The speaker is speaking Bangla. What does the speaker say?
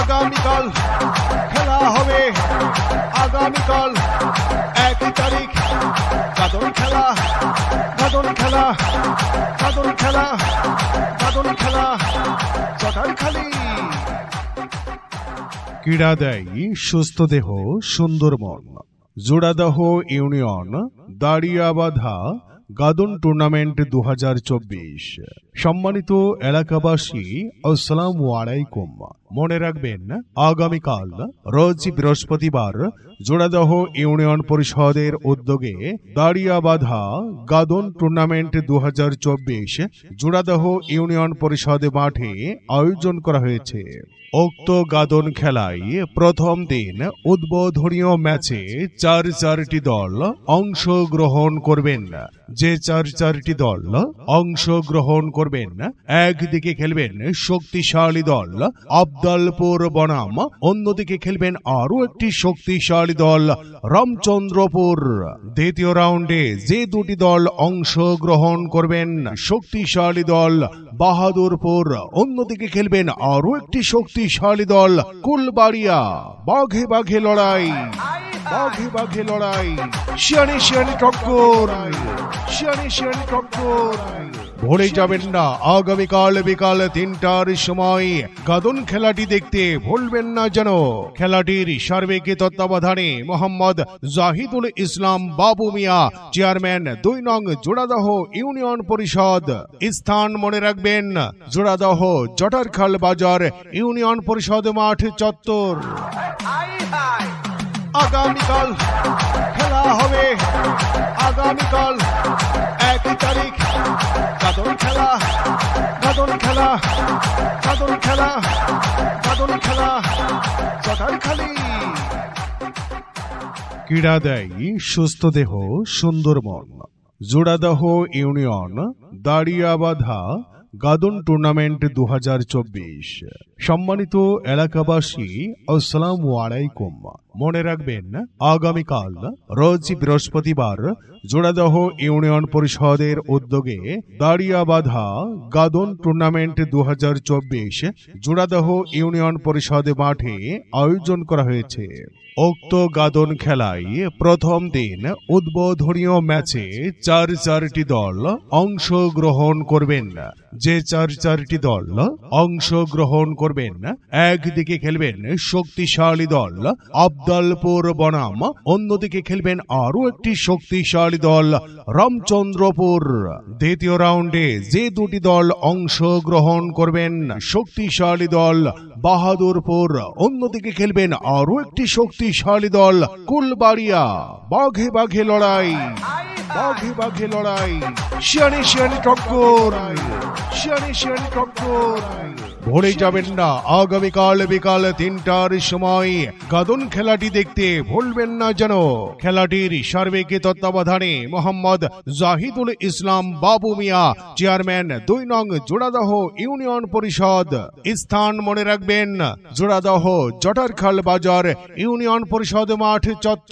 আগামীকাল খেলা হবে। আগামীকাল এক তারিখ। গাদন খেলা গাদন খেলা গাদন খেলা গাদন খেলা চটারখালি ক্রীড়া দেয় সুস্থ দেহ, সুন্দর মন। জোড়াদাহ ইউনিয়ন, দাঁড়িয়াবাধা গাদন টুর্নামেন্ট দু হাজার চব্বিশ। সম্মানিত এলাকাবাসী আসসালাম আলাইকুম। মনে রাখবেন, আগামীকাল রোজ বৃহস্পতিবার জোড়াদহ ইউনিয়ন পরিষদের উদ্যোগে দাঁড়িয়াবাধা গাদন টুর্নামেন্ট দু হাজার চব্বিশ জোড়াদহ ইউনিয়ন পরিষদ মাঠে আয়োজন করা হয়েছে। উক্ত গাদন খেলায় প্রথম দিন উদ্বোধনীয় ম্যাচে চার চারটি দল অংশগ্রহণ করবেন। যে চার চারটি দল অংশগ্রহণ করবেন, একদিকে খেলবেন শক্তিশালী দল আবদালপুর বনাম। অন্যদিকে খেলবেন আরও একটি শক্তিশালী দল, রামচন্দ্রপুর। দ্বিতীয় রাউন্ডে যে দুটি দল অংশগ্রহণ করবেন, শক্তিশালী দল বাহাদুরপুর। অন্যদিকে খেলবেন আরও একটি শক্তিশালী দল কুলবাড়িয়া। বাঘে বাঘে লড়াই, বাঘে বাঘে লড়াই। শিয়ানি শিয়ানি টক্কর, শিয়ানি শিয়ানি টক্কর। ভুলে যাবেন না। আগামীকাল বিকাল তিনটার সময়। গাদন খেলাটি দেখতে ভুলবেন না যেন। খেলাটির সার্বিক তত্ত্বাবধানে মোহাম্মদ জাহিদুল ইসলাম বাবু মিয়া, চেয়ারম্যান দুই নং জোড়াদহ ইউনিয়ন পরিষদ। স্থান মনে রাখবেন, জোড়াদহ জটারখাল বাজার ইউনিয়ন পরিষদ মাঠ চত্বর। আগামীকাল খেলা হবে। আগামীকাল খেলা গাদন খেলা খেলা খালি। ক্রীড়া দেয় সুস্থ দেহ, সুন্দর মন। জোড়াদহ ইউনিয়ন, দাঁড়িয়াবাধা, গাদন টুর্নামেন্ট দু হাজার চব্বিশ। সম্মানিত এলাকাবাসী, আসসালাম আলাইকুম। মনে রাখবেন, আগামীকাল রোজ বৃহস্পতিবার জোড়াদহ ইউনিয়ন পরিষদের উদ্যোগে দাঁড়িয়াবাধা গাদন টুর্নামেন্ট দু হাজার চব্বিশ জোড়াদহ ইউনিয়ন পরিষদ মাঠে আয়োজন করা হয়েছে। উক্ত গাদন খেলায় প্রথম দিন উদ্বোধনীয় ম্যাচে চার চারটি দল অংশগ্রহণ করবেন। যে চার চারটি দল অংশগ্রহণ করবেন একদিকে খেলবেন শক্তিশালী দল, আবদালপুর বনাম, অন্যদিকে খেলবেন আরও একটি শক্তিশালী দল, রামচন্দ্রপুর। দ্বিতীয় রাউন্ডে যে দুটি দল অংশগ্রহণ করবেন, শক্তিশালী দল বাহাদুরপুর, অন্যদিকে খেলবেন আরও একটি শক্তিশালী দল কুলবাড়িয়া। বাঘে বাঘে লড়াই, বাঘে বাঘে লড়াই। শিয়ানি শিয়ানি টক্কর, শিয়ানি শিয়ানি টক্কর। ভুলে যাবেন না। আগামীকাল বিকাল তিনটার সময় গাদন খেলাটি দেখতে ভুলবেন না যেন। খেলাটির সার্বিক তত্ত্বাবধানে মোহাম্মদ জাহিদুল ইসলাম বাবু মিয়া, চেয়ারম্যান দুই নং জোড়াদহ ইউনিয়ন পরিষদ। স্থান মনে রাখবেন, জোড়াদহ জটারখাল বাজার ইউনিয়ন পরিষদ মাঠ চত্বর